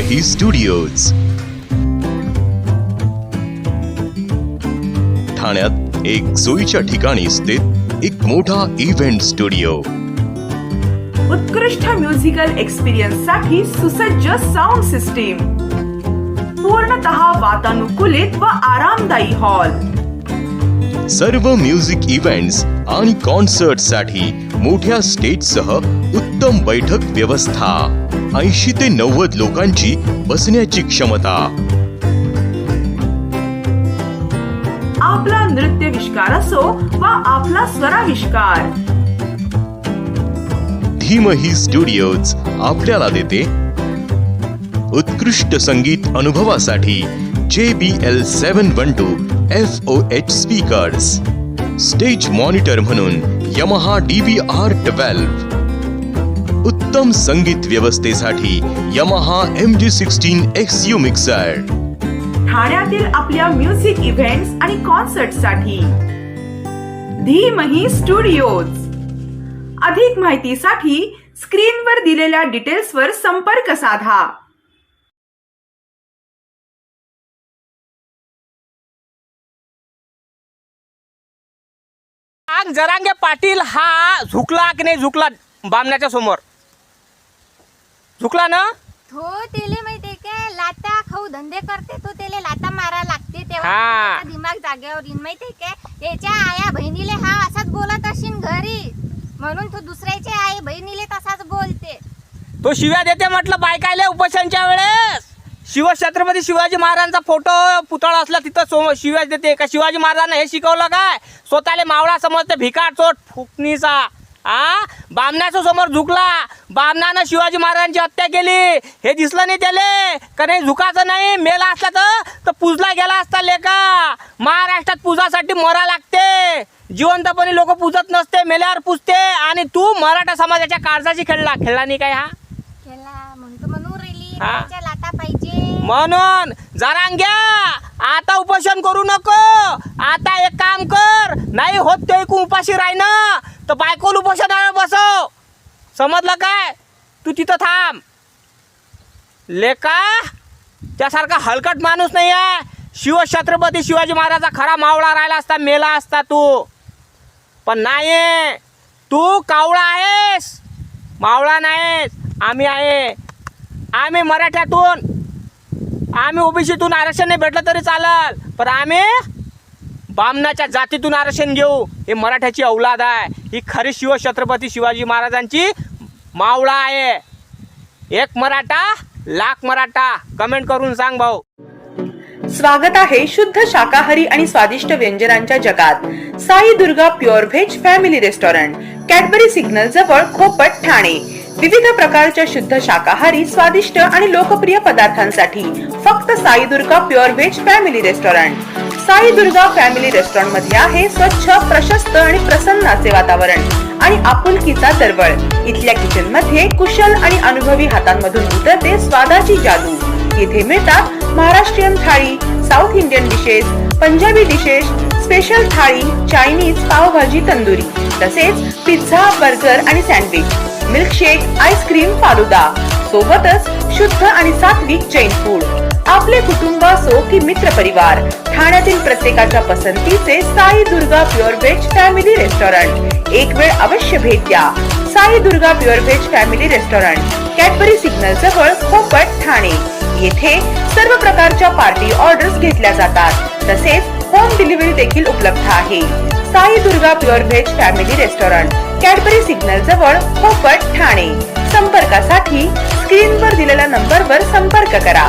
ही studios. ठाण्यात एक सोयीच्या ठिकाणी स्थित एक मोठा इव्हेंट स्टुडिओ उत्कृष्ट म्युझिकल एक्सपिरियन्ससाठी सुसज्ज साऊंड सिस्टीम पूर्णतः वातानुकूलित व आरामदायी हॉल सर्व म्युझिक इव्हेंट्स आणि कॉन्सर्टसाठी मोठ्या स्टेजसह उत्तम बैठक व्यवस्था. ऐंशी ते नव्वद लोकांची बसण्याची क्षमता. आपला नृत्य विष्कार असो वा आपला स्वराविष्कार. धीमही स्टुडिओज आपल्याला देते. उत्कृष्ट संगीत अनुभवासाठी J B L seven one two F O H speakers. Stage monitor म्हणून Yamaha D V R twelve. उत्तम संगीत व्यवस्थेसाठी Yamaha M G sixteen X U mixer ठाण्यातील आपल्या म्युझिक इव्हेंट्स आणि कॉन्सर्टसाठी. धीमही स्टुडिओज अधिक माहितीसाठी स्क्रीनवर दिलेल्या डिटेल्सवर संपर्क साधा. जरांगे पाटील हा झुकला की नाही झुकला बामण्याच्या समोर? झुकला ना? तो तेले माहितीये काय? लाता खाऊ धंदे करते तो तेले लाता मारा लागते. तेव्हा हा. त्याचा दिमाग जागेवर येईन. माहितीये काय? त्याच्या आया बहिणीले हा असाच बोलत असेल घरी. म्हणून तो दुसऱ्याच्या आई बहिणीले तसाच बोलते. तो शिव्या देते म्हटलं बायकायले उपोषणच्या वेळेस. शिवछत्रपती शिवाजी महाराजांचा फोटो पुतळा असला तिथं सो शिव्या देते. का शिवाजी महाराजांना हे शिकवलं काय? स्वतःले मावळा समजते भिकार चोट फुकणीचा. आ? बामण्याच्या समोर झुकला. बामणानं शिवाजी महाराजांची हत्या केली. हे दिसलं नाही त्याले. का नाही झुकाचं नाही? मेला असला तर? तर पूजला गेला असता लेका. महाराष्ट्रात पूजासाठी मरा लागते. जिवंतपणे लोक पूजत नसते मेल्यावर पूजते. आणि तू मराठा समाजाच्या काळजाची खेळला. खेळला नाही काय हा? हा. म्हणून जरांग्या आता उपोषण करू नको. आता एक काम कर. नाही होत ते ऐकून उपाशी राही ना तर बायकोल समजलं काय? तू तिथं थांब. लेका त्यासारखा हलकट माणूस नाही आहे. शिवछत्रपती शिवाजी महाराजचा खरा मावळा राहिला असता मेला असता तू. पण नाही तू कावळा आहेस. मावळा नाहीस. आम्ही आहे. आम्ही मराठ्यातून. आम्ही ओबीसीतून आरक्षण नाही भेटलं तरी चालल. पण आम्ही बामणाच्या जातीतून आरक्षण घेऊ. हे मराठ्याची औलाद आहे. ही खरी शिवछत्रपती शिवाजी महाराजांची मावळा आहे. एक मराठा लाख मराठा. कमेंट करून सांग भाऊ. स्वागत आहे शुद्ध शाकाहारी आणि स्वादिष्ट व्यंजनांच्या जगात. Sai Durga pure veg family restaurant Cadbury signal जवळ खोपट ठाणे. विविध प्रकारच्या शुद्ध शाकाहारी स्वादिष्ट आणि लोकप्रिय पदार्थांसाठी फक्त Sai Durga pure veg family restaurant. Sai Durga family रेस्टॉरंटमध्ये आहे स्वच्छ प्रशस्त आणि प्रसन्न असे वातावरण. आणि आपुलकीचा दरवळ इथल्या किचनमध्ये कुशल आणि अनुभवी हातांमधून उतरते स्वादाची जादू. येथे मिळतात Maharashtrian thali south Indian dishes Punjabi dishes special thali Chinese pav bhaji tandoori तसेच पिझ्झा बर्गर आणि sandwich milkshake ice cream falooda. सोबतच शुद्ध आणि सात्विक जैन फूड आपले कुटुंब असो की मित्र परिवार. ठाण्यातील प्रत्येकाच्या पसंतीचे Sai Durga pure veg family restaurant. एक वेळ अवश्य भेट द्या. Sai Durga pure veg family restaurant Cadbury signal जवळ खोपट ठाणे. येथे सर्व प्रकारच्या पार्टी ऑर्डर्स घेतल्या जातात. तसेच होम डिलिव्हरी देखील उपलब्ध आहे. Sai Durga pure veg family restaurant Cadbury signal जवळ खोपट ठाणे. संपर्कासाठी स्क्रीनवर दिलेल्या नंबरवर संपर्क करा.